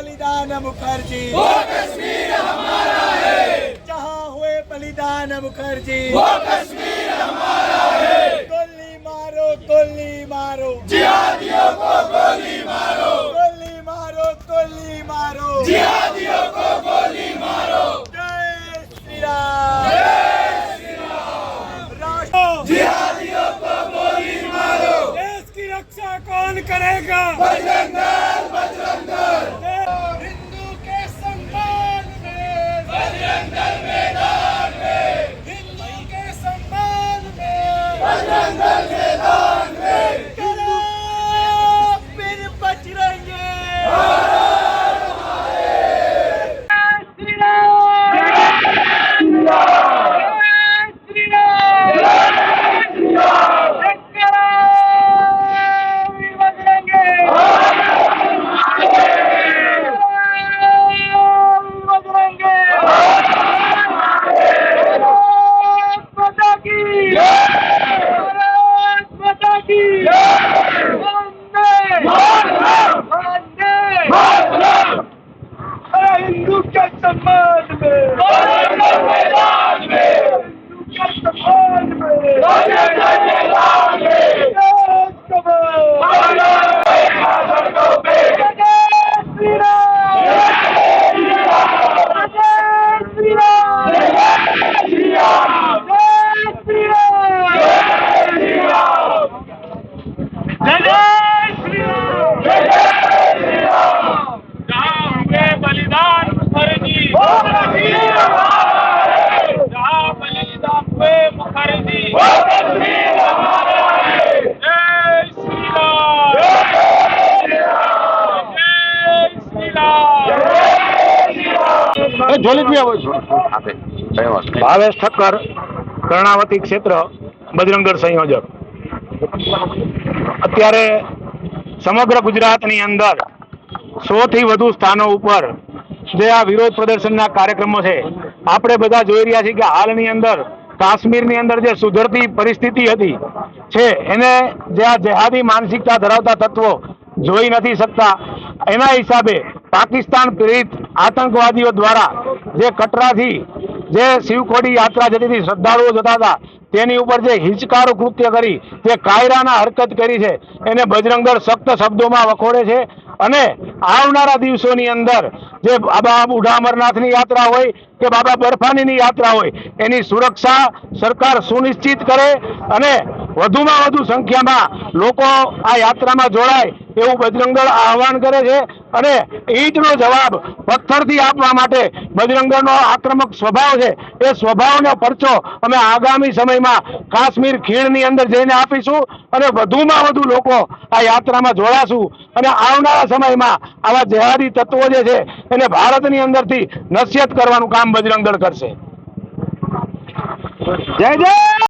बलिदान मुखर्जी। वो कश्मीर हमारा है। जहाँ हुए बलिदान मुखर्जी। वो कश्मीर हमारा है। गोली मारो गोली मारो। जिहादियों को गोली मारो। गोली मारो गोली मारो। जिहादियों को गोली मारो। जय श्री राम। जिहादियों को गोली मारो। देश की रक्षा कौन करेगा? बजरंग ભાવેશ ઠક્કર કર્ણાવતી ક્ષેત્ર બજરંગગઢ સંયોજક. અત્યારે સમગ્ર ગુજરાતની અંદર સો થી વધુ સ્થાનો ઉપર જે આ વિરોધ પ્રદર્શનના કાર્યક્રમો છે આપણે બધા જોઈ રહ્યા છીએ કે હાલની અંદર કાશ્મીરની અંદર જે સુધરતી પરિસ્થિતિ હતી છે એને જે આ જેહાદી માનસિકતા ધરાવતા તત્વો જોઈ નથી શકતા. એના હિસાબે પાકિસ્તાન પ્રેરિત આતંકવાદીઓ દ્વારા જે કટરાથી જે શિવખોડી યાત્રા જતી હતી, શ્રદ્ધાળુઓ જતા હતા, તેની ઉપર જે હિંચકારો કૃત્ય કરી, જે કાયરાના હરકત કરી છે, એને બજરંગદળ સખ્ત શબ્દોમાં વખોડે છે અને આવનારા દિવસોની અંદર જે બાબા બુઢા અમરનાથની યાત્રા હોય કે બાબા બરફાનીની યાત્રા હોય, એની સુરક્ષા સરકાર સુનિશ્ચિત કરે અને વધુમાં વધુ સંખ્યામાં લોકો આ યાત્રામાં જોડાય એવું બજરંગદળ આહવાન કરે છે અને ઈજનો જવાબ પથ્થરથી આપવા માટે બજરંગદળનો આક્રમક સ્વભાવ છે. એ સ્વભાવનો પરચો અમે આગામી સમયમાં કાશ્મીર ખીણની અંદર જઈને આપીશું અને વધુમાં વધુ લોકો આ યાત્રામાં જોડાશું. અને આવનારા સમયમાં આવા જેહાદી તત્વો જે છે એને ભારતની અંદરથી નશ્યત કરવાનું કામ બજરંગદળ કરશે. જય જય!